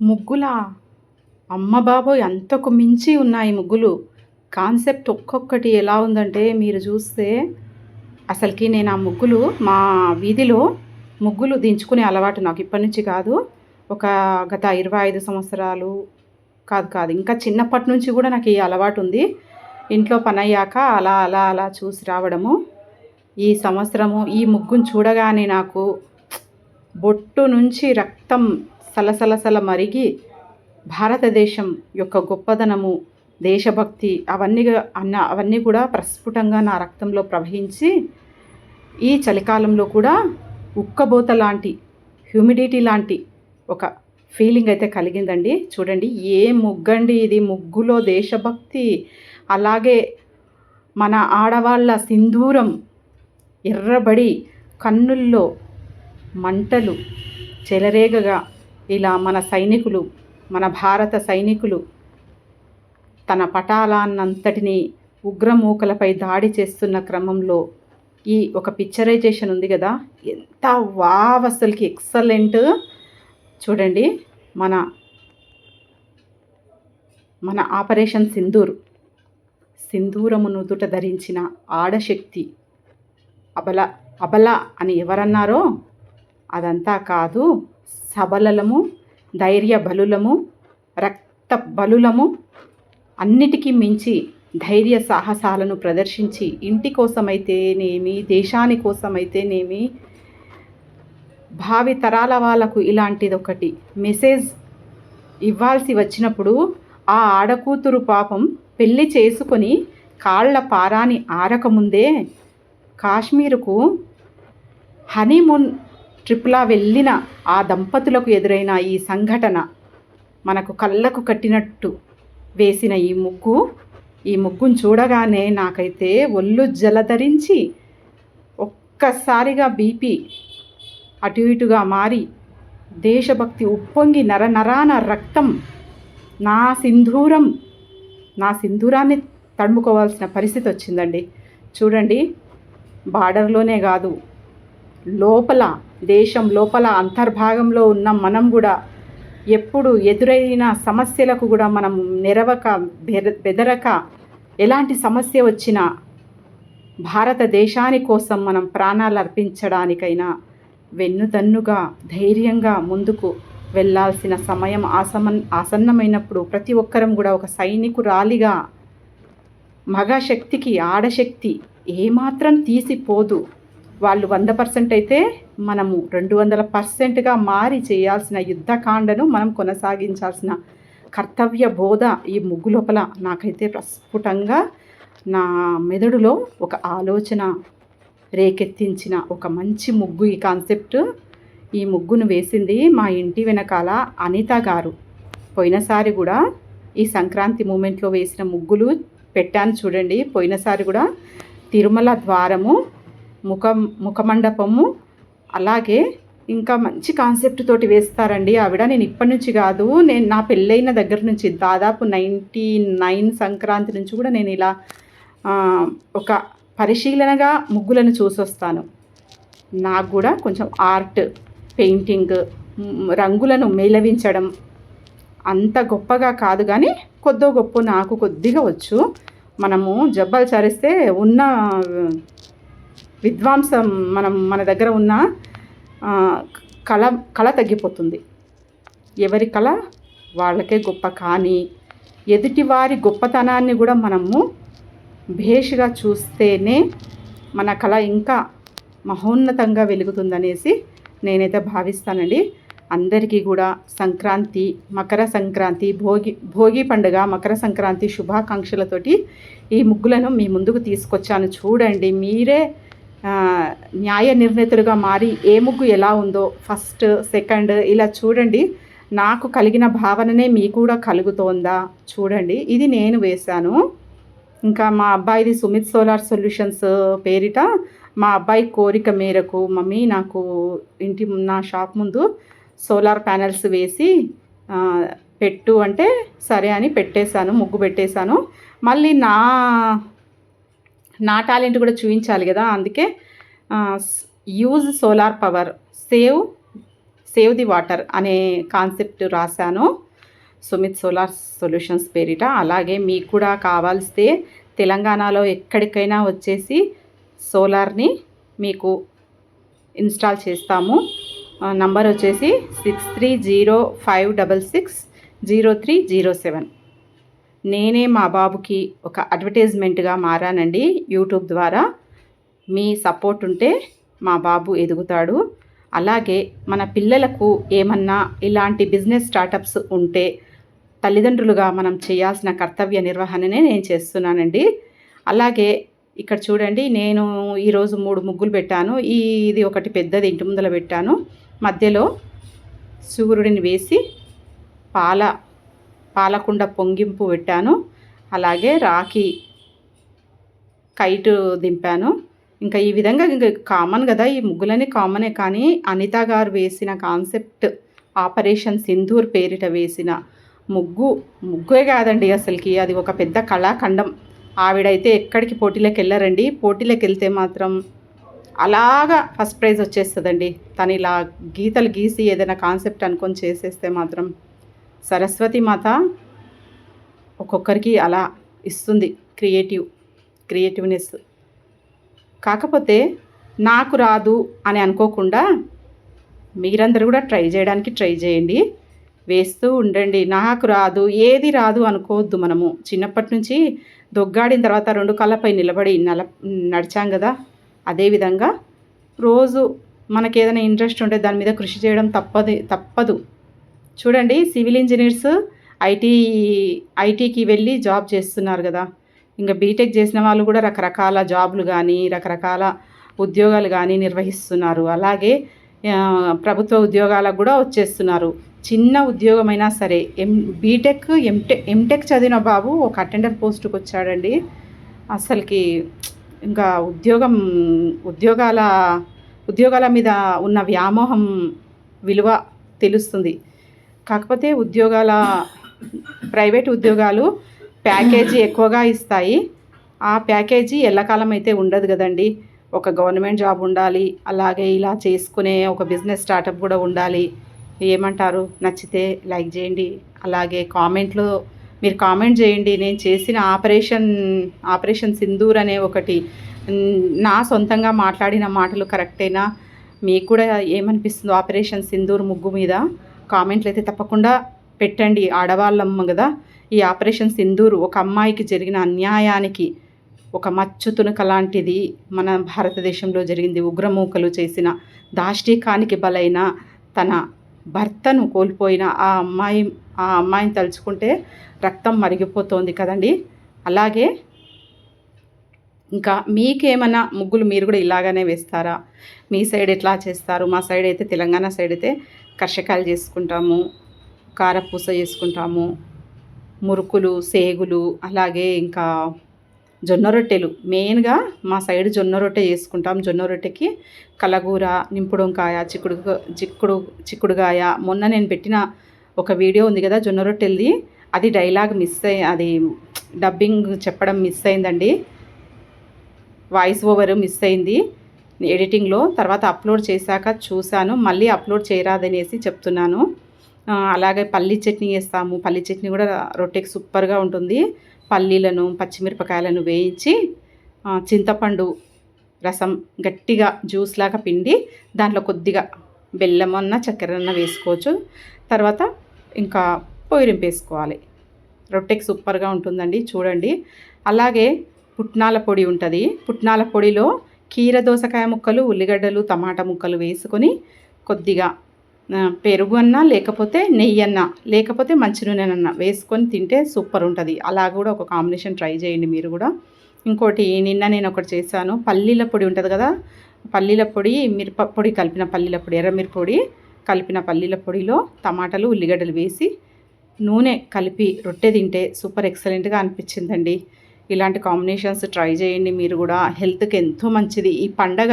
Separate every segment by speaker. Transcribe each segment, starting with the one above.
Speaker 1: ముగ్గులా? అమ్మ బాబోయ్ అంతకు మించి ఉన్నాయి ముగ్గులు. కాన్సెప్ట్ ఒక్కొక్కటి ఎలా ఉందంటే మీరు చూస్తే అసలుకి నేను ఆ ముగ్గులు మా వీధిలో ముగ్గులు దించుకునే అలవాటు నాకు ఇప్పటి నుంచి కాదు. ఒక గత ఇరవై ఐదు సంవత్సరాలు కాదు కాదు ఇంకా చిన్నప్పటి నుంచి కూడా నాకు ఈ అలవాటు ఉంది. ఇంట్లో పని అయ్యాక అలా అలా అలా చూసి రావడము. ఈ సంవత్సరము ఈ ముగ్గును చూడగానే నాకు బొట్టు నుంచి రక్తం సలసలసల మరిగి భారతదేశం యొక్క గొప్పదనము దేశభక్తి అవన్నీ అన్న అవన్నీ కూడా ప్రస్ఫుటంగా నా రక్తంలో ప్రవహించి ఈ చలికాలంలో కూడా ఉక్కబోత లాంటి హ్యూమిడిటీ లాంటి ఒక ఫీలింగ్ అయితే కలిగిందండి. చూడండి ఏ ముగ్గండి ఇది ముగ్గులో దేశభక్తి. అలాగే మన ఆడవాళ్ళ సింధూరం ఎర్రబడి కన్నుల్లో మంటలు చెలరేగగా ఇలా మన సైనికులు మన భారత సైనికులు తన పటాలాన్నంతటినీ ఉగ్రమూకలపై దాడి చేస్తున్న క్రమంలో ఈ ఒక పిక్చరైజేషన్ ఉంది కదా? ఎంత వావ్ అసలుకి ఎక్సలెంట్ చూడండి మన మన ఆపరేషన్ సింధూర్. సింధూరము నుదుట ధరించిన ఆడశక్తి అబల అబల అని ఎవరన్నారో? అదంతా కాదు సబలలము ధైర్య బలులము రక్త బలులము అన్నిటికీ మించి ధైర్య సాహసాలను ప్రదర్శించి ఇంటి కోసమైతేనేమి దేశాని కోసమైతేనేమి భావి తరాల వాళ్ళకు ఇలాంటిది ఒకటి మెసేజ్ ఇవ్వాల్సి వచ్చినప్పుడు ఆ ఆడకూతురు పాపం పెళ్ళి చేసుకొని కాళ్ళ పారాని ఆరకముందే కాశ్మీరుకు హనీమూన్ ట్రిప్లా వెళ్ళిన ఆ దంపతులకు ఎదురైన ఈ సంఘటన మనకు కళ్ళకు కట్టినట్టు వేసిన ఈ ముగ్గు ఈ ముగ్గును చూడగానే నాకైతే ఒళ్ళు జలధరించి ఒక్కసారిగా బీపీ అటు ఇటుగా మారి దేశభక్తి ఉప్పొంగి నరనరాన రక్తం నా సింధూరం నా సింధూరాన్ని తడుముకోవాల్సిన పరిస్థితి వచ్చిందండి. చూడండి బార్డర్లోనే కాదు లోపల దేశం లోపల అంతర్భాగంలో ఉన్న మనం కూడా ఎప్పుడు ఎదురైన సమస్యలకు కూడా మనం నెరవక బెదరక ఎలాంటి సమస్య వచ్చినా భారతదేశాని కోసం మనం ప్రాణాలు అర్పించడానికైనా వెన్నుదన్నుగా ధైర్యంగా ముందుకు వెళ్ళాల్సిన సమయం ఆసమన్ ఆసన్నమైనప్పుడు ప్రతి ఒక్కరం కూడా ఒక సైనికురాలిగా మగ శక్తికి ఆడశక్తి ఏమాత్రం తీసిపోదు. వాళ్ళు వంద పర్సెంట్ అయితే మనము రెండు వందల పర్సెంట్గా మారి చేయాల్సిన యుద్ధకాండను మనం కొనసాగించాల్సిన కర్తవ్య బోధ ఈ ముగ్గు లోపల నాకైతే ప్రస్ఫుటంగా నా మెదడులో ఒక ఆలోచన రేకెత్తించిన ఒక మంచి ముగ్గు ఈ కాన్సెప్ట్. ఈ ముగ్గును వేసింది మా ఇంటి వెనకాల అనిత గారు. పోయినసారి కూడా ఈ సంక్రాంతి మూమెంట్లో వేసిన ముగ్గులు పెట్టాను చూడండి. పోయినసారి కూడా తిరుమల ద్వారము ముఖ ముఖమండపము. అలాగే ఇంకా మంచి కాన్సెప్ట్ తోటి వేస్తారండి. ఆవిడ నేను ఇప్పటి నుంచి కాదు నేను నా పెళ్ళైన దగ్గర నుంచి దాదాపు నైంటీ నైన్ సంక్రాంతి నుంచి కూడా నేను ఇలా ఒక పరిశీలనగా ముగ్గులను చూసొస్తాను. నాకు కూడా కొంచెం ఆర్ట్ పెయింటింగ్ రంగులను మేలవించడం అంత గొప్పగా కాదు కానీ కొద్దో గొప్ప నాకు కొద్దిగా వచ్చు. మనము జబ్బాలు చరిస్తే ఉన్న విద్వాంసం మనం మన దగ్గర ఉన్న కళ కళ తగ్గిపోతుంది. ఎవరి కళ? వాళ్ళకే గొప్ప. కానీ ఎదుటివారి గొప్పతనాన్ని కూడా మనము భేషగా చూస్తేనే మన కళ ఇంకా మహోన్నతంగా వెలుగుతుందనేసి నేనైతే భావిస్తానండి. అందరికీ కూడా సంక్రాంతి మకర సంక్రాంతి భోగి భోగి పండుగ మకర సంక్రాంతి శుభాకాంక్షలతోటి ఈ ముగ్గులను మీ ముందుకు తీసుకొచ్చాను. చూడండి మీరే న్యాయ నిర్ణేతలుగా మారి ఏ ముగ్గు ఎలా ఉందో ఫస్ట్ సెకండ్ ఇలా చూడండి. నాకు కలిగిన భావననే మీకు కూడా కలుగుతోందా? చూడండి. ఇది నేను వేశాను. ఇంకా మా అబ్బాయిది సుమిత్ సోలార్ సొల్యూషన్స్ పేరిట మా అబ్బాయి కోరిక మేరకు మమ్మీ నాకు ఇంటి నా షాప్ ముందు సోలార్ ప్యానెల్స్ వేసి పెట్టు అంటే సరే అని పెట్టేశాను ముగ్గు పెట్టేశాను. మళ్ళీ నా నా టాలెంట్ కూడా చూపించాలి కదా అందుకే use solar power save save the water అనే కాన్సెప్ట్ రాశాను. సుమిత్ సోలార్ సొల్యూషన్స్ పేరిట. అలాగే మీకు కూడా కావాల్స్తే తెలంగాణలో ఎక్కడికైనా వచ్చేసి సోలార్ని మీకు ఇన్స్టాల్ చేస్తాము. నంబర్ వచ్చేసి six three zero five double six zero three zero seven నేనే మా బాబుకి ఒక అడ్వర్టైజ్మెంట్గా మారానండి యూట్యూబ్ ద్వారా. మీ సపోర్ట్ ఉంటే మా బాబు ఎదుగుతాడు. అలాగే మన పిల్లలకు ఏమన్నా ఇలాంటి బిజినెస్ స్టార్టప్స్ ఉంటే తల్లిదండ్రులుగా మనం చేయాల్సిన కర్తవ్య నిర్వహణనే నేను చేస్తున్నానండి. అలాగే ఇక్కడ చూడండి నేను ఈరోజు మూడు ముగ్గులు పెట్టాను. ఈ ఇది ఒకటి పెద్దది ఇంటి ముందర పెట్టాను. మధ్యలో సూర్యుడిని వేసి పాల పాలకుండ పొంగింపు పెట్టాను. అలాగే రాఖీ కైటు దింపాను. ఇంకా ఈ విధంగా ఇంకా కామన్ కదా ఈ ముగ్గులన్నీ కామనే కానీ అనిత గారు వేసిన కాన్సెప్ట్ ఆపరేషన్ సింధూర్ పేరిట వేసిన ముగ్గు ముగ్గే కాదండి అసలుకి. అది ఒక పెద్ద కళాఖండం. ఆవిడైతే ఎక్కడికి పోటీలకు వెళ్ళారండి. పోటీలకు వెళ్తే మాత్రం అలాగా ఫస్ట్ ప్రైజ్ వచ్చేస్తుందండి. తను ఇలా గీతలు గీసి ఏదైనా కాన్సెప్ట్ అనుకొని చేసేస్తే మాత్రం సరస్వతి మాత ఒక్కొక్కరికి అలా ఇస్తుంది క్రియేటివ్ క్రియేటివ్నెస్. కాకపోతే నాకు రాదు అని అనుకోకుండా మీరందరూ కూడా ట్రై చేయడానికి ట్రై చేయండి. వేస్తూ ఉండండి. నాకు రాదు ఏది రాదు అనుకోవద్దు మనము. చిన్నప్పటి నుంచి దొగ్గాడిన తర్వాత రెండు కళ్ళపై నిలబడి నల నడిచాం కదా. అదేవిధంగా రోజు మనకి ఏదైనా ఇంట్రెస్ట్ ఉంటే దాని మీద కృషి చేయడం తప్పదు తప్పదు. చూడండి సివిల్ ఇంజనీర్స్ ఐటీ ఐటీకి వెళ్ళి జాబ్ చేస్తున్నారు కదా. ఇంకా బీటెక్ చేసిన వాళ్ళు కూడా రకరకాల జాబ్లు కానీ రకరకాల ఉద్యోగాలు కానీ నిర్వహిస్తున్నారు. అలాగే ప్రభుత్వ ఉద్యోగాలకు కూడా వచ్చేస్తున్నారు. చిన్న ఉద్యోగమైనా సరే ఎం బీటెక్ ఎంటెక్ ఎంటెక్ చదివిన బాబు ఒక అటెండర్ పోస్టుకు వచ్చాడండి అసలుకి ఇంకా ఉద్యోగం ఉద్యోగాల ఉద్యోగాల మీద ఉన్న వ్యామోహం విలువ తెలుస్తుంది. కాకపోతే ఉద్యోగాల ప్రైవేట్ ఉద్యోగాలు ప్యాకేజీ ఎక్కువగా ఇస్తాయి. ఆ ప్యాకేజీ ఎల్లకాలం అయితే ఉండదు కదండి. ఒక గవర్నమెంట్ జాబ్ ఉండాలి అలాగే ఇలా చేసుకునే ఒక బిజినెస్ స్టార్టప్ కూడా ఉండాలి. ఏమంటారు? నచ్చితే లైక్ చేయండి అలాగే కామెంట్లో మీరు కామెంట్ చేయండి. నేను చేసిన ఆపరేషన్ ఆపరేషన్ సింధూర్ అనే ఒకటి నా సొంతంగా మాట్లాడిన మాటలు కరెక్టేనా? మీకు కూడా ఏమనిపిస్తుందో ఆపరేషన్ సింధూర్ ముగ్గు మీద? కామెంట్లు అయితే తప్పకుండా పెట్టండి. ఆడవాళ్ళమ్మ కదా ఈ ఆపరేషన్ సింధూరు ఒక అమ్మాయికి జరిగిన అన్యాయానికి ఒక మచ్చు తునక లాంటిది మన భారతదేశంలో జరిగింది. ఉగ్రమూకలు చేసిన దాష్టీకానికి బలైన తన భర్తను కోల్పోయిన ఆ అమ్మాయి ఆ అమ్మాయిని తలుచుకుంటే రక్తం మరిగిపోతోంది కదండి. అలాగే ఇంకా మీకేమైనా ముగ్గులు మీరు కూడా ఇలాగానే వేస్తారా? మీ సైడ్ ఎట్లా చేస్తారు? మా సైడ్ అయితే తెలంగాణ సైడ్ అయితే కర్షకాయలు చేసుకుంటాము కారపూస చేసుకుంటాము మురుకులు సేగులు అలాగే ఇంకా జొన్న రొట్టెలు. మెయిన్గా మా సైడ్ జొన్న రొట్టె చేసుకుంటాం. జొన్న రొట్టెకి కలగూర నింపుడుంకాయ చిక్కుడు చిక్కుడు చిక్కుడుగాయ మొన్న నేను పెట్టిన ఒక వీడియో ఉంది కదా జొన్న రొట్టెలది. అది డైలాగ్ మిస్ అయ్యి అది డబ్బింగ్ చెప్పడం మిస్ అయిందండి. వాయిస్ ఓవర్ మిస్ అయింది. ఎడిటింగ్లో తర్వాత అప్లోడ్ చేశాక చూశాను. మళ్ళీ అప్లోడ్ చేయరాదనేసి చెప్తున్నాను. అలాగే పల్లీ చట్నీ వేస్తాము పల్లీ చట్నీ కూడా రొట్టెకి సూపర్గా ఉంటుంది. పల్లీలను పచ్చిమిరపకాయలను వేయించి చింతపండు రసం గట్టిగా జ్యూస్ లాగా పిండి దాంట్లో కొద్దిగా బెల్లం అన్న చక్కెర అన్న వేసుకోవచ్చు. తర్వాత ఇంకా పొయ్యిరింపు వేసుకోవాలి రొట్టెకి సూపర్గా ఉంటుందండి. చూడండి. అలాగే పుట్నాల పొడి ఉంటుంది. పుట్నాల పొడిలో కీర దోసకాయ ముక్కలు ఉల్లిగడ్డలు టమాటా ముక్కలు వేసుకొని కొద్దిగా పెరుగు అన్నా లేకపోతే నెయ్యి అన్న లేకపోతే మంచి నూనెనన్నా వేసుకొని తింటే సూపర్ ఉంటుంది. అలా కూడా ఒక కాంబినేషన్ ట్రై చేయండి మీరు కూడా. ఇంకోటి నిన్న నేను ఒకటి చేశాను. పల్లీల పొడి ఉంటుంది కదా పల్లీల పొడి మిరప పొడి కలిపిన పల్లీల పొడి ఎర్రమిరప పొడి కలిపిన పల్లీల పొడిలో టమాటాలు ఉల్లిగడ్డలు వేసి నూనె కలిపి రొట్టె తింటే సూపర్ ఎక్సలెంట్గా అనిపించిందండి. ఇలాంటి కాంబినేషన్స్ ట్రై చేయండి. మీరు కూడా హెల్త్కి ఎంతో మంచిది. ఈ పండగ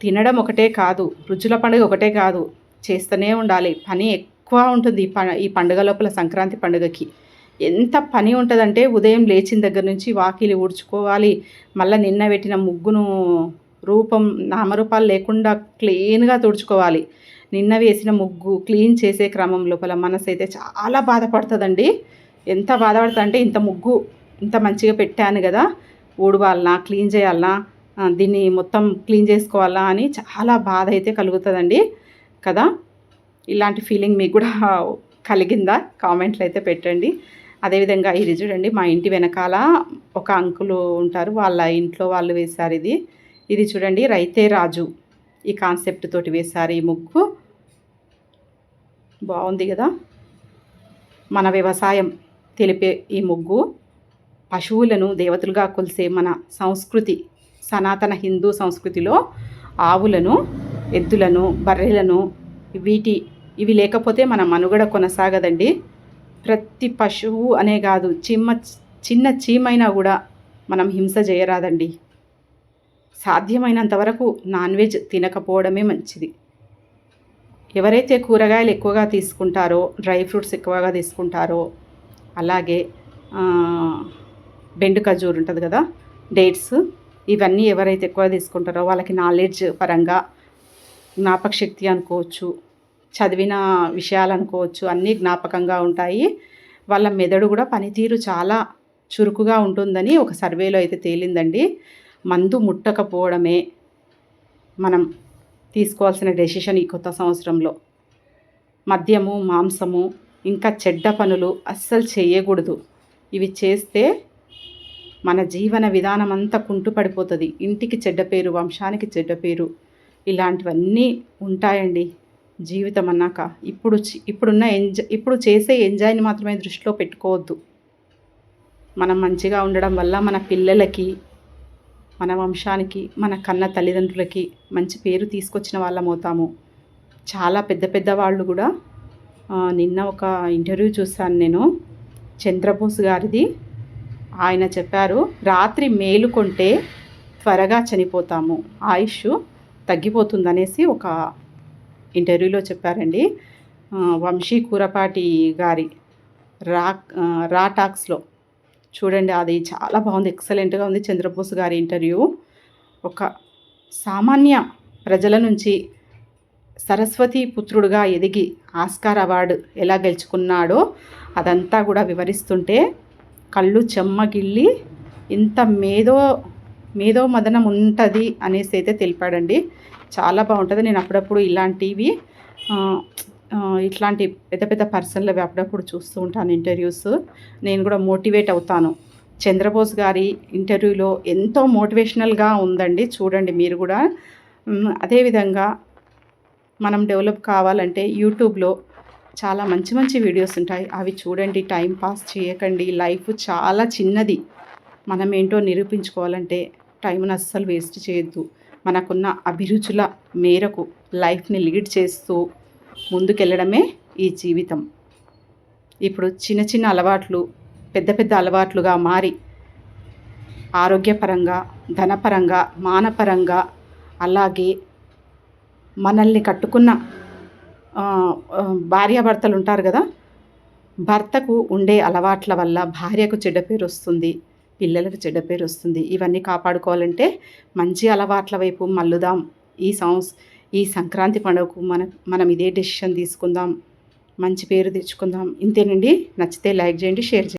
Speaker 1: తినడం ఒకటే కాదు రుచుల పండుగ ఒకటే కాదు చేస్తూనే ఉండాలి. పని ఎక్కువ ఉంటుంది ఈ ప ఈ పండుగ లోపల సంక్రాంతి పండుగకి. ఎంత పని ఉంటుందంటే ఉదయం లేచిన దగ్గర నుంచి వాకిలి ఊడ్చుకోవాలి. మళ్ళీ నిన్న పెట్టిన ముగ్గును రూపం నామరూపాలు లేకుండా క్లీన్గా తుడుచుకోవాలి. నిన్న వేసిన ముగ్గు క్లీన్ చేసే క్రమం లోపల మనసు అయితే చాలా బాధపడుతుందండి. ఎంత బాధపడుతుంది అంటే ఇంత ముగ్గు ఇంత మంచిగా పెట్టాను కదా ఊడవాలనా క్లీన్ చేయాలనా దీన్ని మొత్తం క్లీన్ చేసుకోవాలా అని చాలా బాధ అయితే కలుగుతుందండి కదా. ఇలాంటి ఫీలింగ్ మీకు కూడా కలిగిందా? కామెంట్లు అయితే పెట్టండి. అదేవిధంగా ఇది చూడండి మా ఇంటి వెనకాల ఒక అంకులు ఉంటారు వాళ్ళ ఇంట్లో వాళ్ళు వేశారు ఇది. ఇది చూడండి రైతే రాజు ఈ కాన్సెప్ట్ తోటి వేశారు ఈ ముగ్గు. బాగుంది కదా. మన వ్యవసాయం తెలిపే ఈ ముగ్గు. పశువులను దేవతలుగా కొలిసే మన సంస్కృతి సనాతన హిందూ సంస్కృతిలో ఆవులను ఎద్దులను బర్రెలను వీటి ఇవి లేకపోతే మన మనుగడ కొనసాగదండి. ప్రతి పశువు అనే కాదు చిమ్మ చిన్న చీమైనా కూడా మనం హింస చేయరాదండి సాధ్యమైనంత వరకు నాన్ వెజ్ తినకపోవడమే మంచిది. ఎవరైతే కూరగాయలు ఎక్కువగా తీసుకుంటారో డ్రై ఫ్రూట్స్ ఎక్కువగా తీసుకుంటారో అలాగే బెండు ఖజూర్ ఉంటుంది కదా డేట్స్ ఇవన్నీ ఎవరైతే ఎక్కువ తీసుకుంటారో వాళ్ళకి నాలెడ్జ్ పరంగా జ్ఞాపక శక్తి అనుకోవచ్చు చదివిన విషయాలు అనుకోవచ్చు అన్నీ జ్ఞాపకంగా ఉంటాయి. వాళ్ళ మెదడు కూడా పనితీరు చాలా చురుకుగా ఉంటుందని ఒక సర్వేలో అయితే తేలిందండి. మందు ముట్టకపోవడమే మనం తీసుకోవాల్సిన డెసిషన్ ఈ కొత్త సంవత్సరంలో. మద్యము మాంసము ఇంకా చెడ్డ పనులు అస్సలు చేయకూడదు. ఇవి చేస్తే మన జీవన విధానం అంతా కుంటుపడిపోతుంది. ఇంటికి చెడ్డ పేరు వంశానికి చెడ్డ పేరు ఇలాంటివన్నీ ఉంటాయండి జీవితం అన్నాక. ఇప్పుడు ఇప్పుడున్న ఎంజాయ్ ఇప్పుడు చేసే ఎంజాయ్ని మాత్రమే దృష్టిలో పెట్టుకోవద్దు. మనం మంచిగా ఉండడం వల్ల మన పిల్లలకి మన వంశానికి మన కన్న తల్లిదండ్రులకి మంచి పేరు తీసుకొచ్చిన వాళ్ళం అవుతాము. చాలా పెద్ద పెద్ద వాళ్ళు కూడా నిన్న ఒక ఇంటర్వ్యూ చూశాను నేను. చంద్రబోస్ గారిది. ఆయన చెప్పారు రాత్రి మేలుకొంటే త్వరగా చనిపోతాము. ఆయుష్ తగ్గిపోతుందనేసి ఒక ఇంటర్వ్యూలో చెప్పారండి. వంశీ కూరపాటి గారి రా రా టాక్స్లో. చూడండి అది చాలా బాగుంది. ఎక్సలెంట్గా ఉంది చంద్రబోస్ గారి ఇంటర్వ్యూ. ఒక సామాన్య ప్రజల నుంచి సరస్వతి పుత్రుడుగా ఎదిగి ఆస్కార్ అవార్డు ఎలా గెలుచుకున్నాడో అదంతా కూడా వివరిస్తుంటే కళ్ళు చెమ్మగిల్లి ఇంత మేధో మేధో మదనం ఉంటుంది అనేసి అయితే తెలిపాడండి. చాలా బాగుంటుంది. నేను అప్పుడప్పుడు ఇలాంటివి ఇట్లాంటి పెద్ద పెద్ద పర్సన్లవి అప్పుడప్పుడు చూస్తూ ఉంటాను ఇంటర్వ్యూస్. నేను కూడా మోటివేట్ అవుతాను. చంద్రబోస్ గారి ఇంటర్వ్యూలో ఎంతో మోటివేషనల్గా ఉందండి. చూడండి మీరు కూడా. అదేవిధంగా మనం డెవలప్ కావాలంటే యూట్యూబ్లో చాలా మంచి మంచి వీడియోస్ ఉంటాయి. అవి చూడండి టైం పాస్ చేయకండి. లైఫ్ చాలా చిన్నది. మనం ఏంటో నిరూపించుకోవాలంటే టైంను అస్సలు వేస్ట్ చేయొద్దు. మనకున్న అభిరుచుల మేరకు లైఫ్ని లీడ్ చేస్తూ ముందుకెళ్ళడమే ఈ జీవితం. ఇప్పుడు చిన్న చిన్న అలవాట్లు పెద్ద పెద్ద అలవాట్లుగా మారి ఆరోగ్యపరంగా ధనపరంగా మానపరంగా అలాగే మనల్ని కట్టుకున్న భార్యాభర్తలు ఉంటారు కదా? భర్తకు ఉండే అలవాట్ల వల్ల భార్యకు చెడ్డ పేరు వస్తుంది పిల్లలకు చెడ్డ పేరు వస్తుంది ఇవన్నీ కాపాడుకోవాలంటే మంచి అలవాట్ల వైపు మల్లుదాం ఈ సంస్ ఈ సంక్రాంతి పండుగకు మన మనం ఇదే డెసిషన్ తీసుకుందాం. మంచి పేరు తెచ్చుకుందాం. ఇంతేనండి? నచ్చితే లైక్ చేయండి షేర్ చేయండి.